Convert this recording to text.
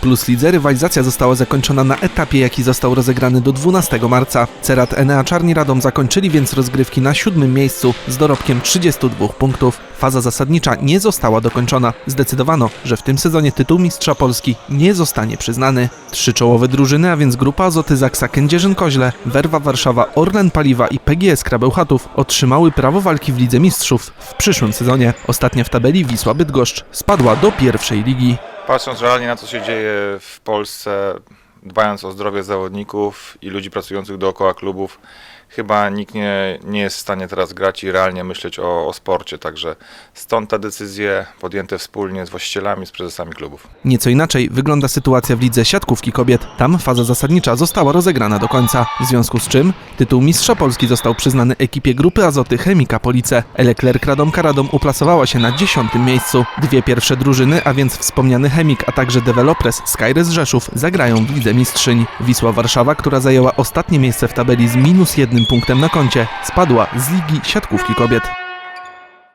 Plus Lidze rywalizacja została zakończona na etapie, jaki został rozegrany do 12 marca. Cerat Enea Czarni Radom zakończyli więc rozgrywki na siódmym miejscu z dorobkiem 32 punktów. Faza zasadnicza nie została dokończona. Zdecydowano, że w tym sezonie tytuł Mistrza Polski nie zostanie przyznany. Trzy czołowe drużyny, a więc grupa Azoty Zaksa Kędzierzyn-Koźle, Werwa Warszawa, Orlen Paliwa i PGS Krabełchatów otrzymały prawo walki w Lidze Mistrzów w przyszłym sezonie. Ostatnia w tabeli Wisła Bydgoszcz spadła do pierwszej ligi. Patrząc realnie na co się dzieje w Polsce, dbając o zdrowie zawodników i ludzi pracujących dookoła klubów, chyba nikt nie, nie jest w stanie teraz grać i realnie myśleć o, o sporcie. Także stąd te decyzje podjęte wspólnie z właścicielami, z prezesami klubów. Nieco inaczej wygląda sytuacja w lidze siatkówki kobiet. Tam faza zasadnicza została rozegrana do końca, w związku z czym tytuł Mistrza Polski został przyznany ekipie grupy Azoty Chemika Police. Eleklerk Radom uplasowała się na dziesiątym miejscu. Dwie pierwsze drużyny, a więc wspomniany Chemik, a także Developers Skyrys Rzeszów zagrają w lidze mistrzyń. Wisła Warszawa, która zajęła ostatnie miejsce w tabeli z minus jednym punktem na koncie, spadła z ligi siatkówki kobiet.